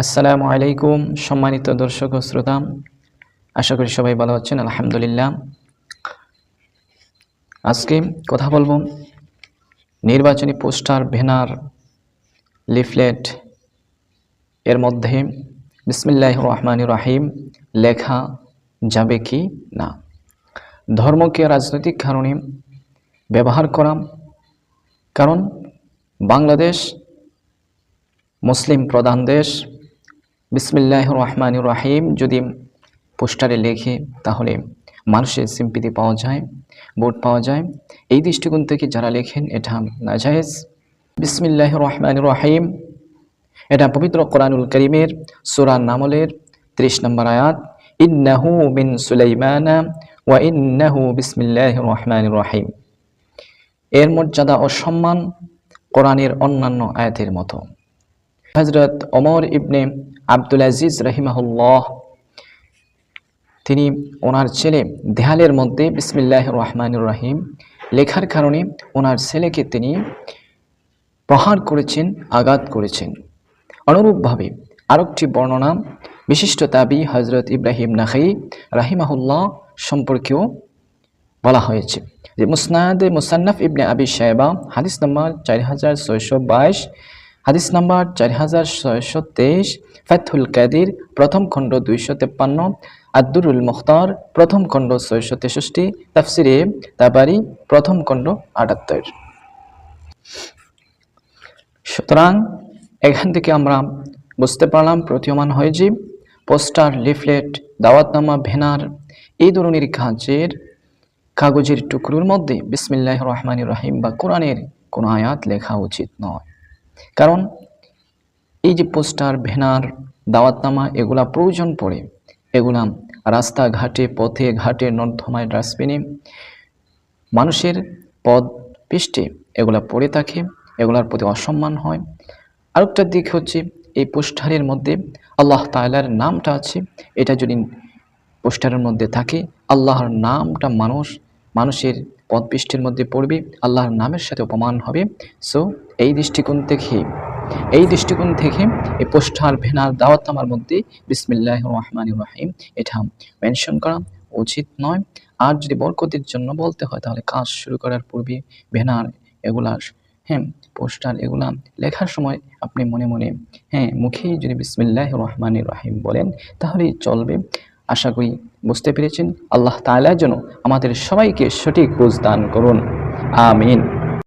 আসসালামু আলাইকুম, সম্মানিত দর্শক ও শ্রোতা। আশা করি সবাই ভালো আছেন, আলহামদুলিল্লাহ। আজকে কথা বলব নির্বাচনী পোস্টার ভেনার লিফলেট, এর মধ্যে বিসমিল্লাহ রহমান রাহিম লেখা যাবে কি না। ধর্মকে রাজনৈতিক কারণে ব্যবহার করা, কারণ বাংলাদেশ মুসলিম প্রধান দেশ বিসমিল্লাহ রহমান রাহিম। যদি পোস্টারে লেখে, তাহলে মানুষের সিম্পিতি পাওয়া যায় ভোট পাওয়া যায়। এই দৃষ্টিকোণ থেকে যারা লেখেন, এটা নাজায়েজ। বিসমিল্লাহ রহমান রাহিম। এটা পবিত্র কোরআনুল করিমের সুরান নামলের ত্রিশ নম্বর আয়াত। ইন্নাহু মিন সুলাইমানা ওয়া ইন্নাহু বিসমিল্লাহ রহমান রাহিম। এর মর্যাদা ও সম্মান কোরআনের অন্যান্য আয়াতের মতো। হজরত ওমর ইবনে আব্দুল আজিজ রহিমাহুল্লাহ, তিনি ওনার ছেলে দেহালের মধ্যে বিসমিল্লাহ রহমানুর রাহিম লেখার কারণে ওনার ছেলেকে তিনি প্রহার করেছেন, আঘাত করেছেন। অনুরূপভাবে আরেকটি বর্ণনা বিশিষ্ট তাবি হজরত ইব্রাহিম নাখাই রাহিমাহুল্লাহ সম্পর্কেও বলা হয়েছে যে মুসনাদে মুসান্নাফ ইবনে আবি সাহেবা হাদিস নম্বর চার হাজার ছয়শো বাইশ হাদিস নাম্বার চার হাজার ছয়শো তেইশ ফাথুল কাদির, প্রথম খণ্ড দুইশো তেপ্পান্ন আব্দুরুল মুখতার, প্রথম খণ্ড ছয়শো তেষট্টি, তাফসিরে তাবারি, প্রথম খণ্ড আটাত্তর। সুতরাং এখান থেকে আমরা বুঝতে পারলাম প্রতীয়মান হয় যে পোস্টার, লিফলেট, দাওয়াতনামা, ভেনার, এই ধরনের কাজের কাগজের টুকরোর মধ্যে বিসমিল্লাহ রহমান রাহিম বা কোরআনের কোনো আয়াত লেখা উচিত নয়। কারণ এই যে পোস্টার ভেনার দাওয়াতনামা, এগুলা প্রয়োজন পড়ে। এগুলা রাস্তাঘাটে, পথে ঘাটে নর্ধমায় ডাস্টবিনে মানুষের পদ পৃষ্ঠে এগুলা পড়ে থাকে, এগুলার প্রতি অসম্মান হয়। আরেকটা দিক হচ্ছে এই পোস্টারের মধ্যে আল্লাহ তালার নামটা আছে। এটা যদি পোস্টারের মধ্যে থাকে, আল্লাহর নামটা মানুষ মানুষের পদপৃষ্ঠের মধ্যে পড়বে, আল্লাহর নামের সাথে অপমান হবে। সো এই দৃষ্টিকোণ থেকে, এই দৃষ্টিকোণ থেকে এই পোস্টার ভেনার দাওয়াতনামার মধ্যে বিসমিল্লাহ রহমান রাহিম। এটা মেনশন করা উচিত নয়। আর যদি বরকতির জন্য বলতে হয়, তাহলে কাজ শুরু করার পূর্বে ভেনার এগুলা হ্যাঁ পোস্টার এগুলা লেখার সময় আপনি মনে মনে হ্যাঁ মুখেই যদি বিসমিল্লাহ রহমান রাহিম বলেন, তাহলেই চলবে। আশা করি বুঝতে পেরেছেন। আল্লাহ তালা যেন আমাদের সবাইকে সঠিক বুঝদান করুন। আমিন।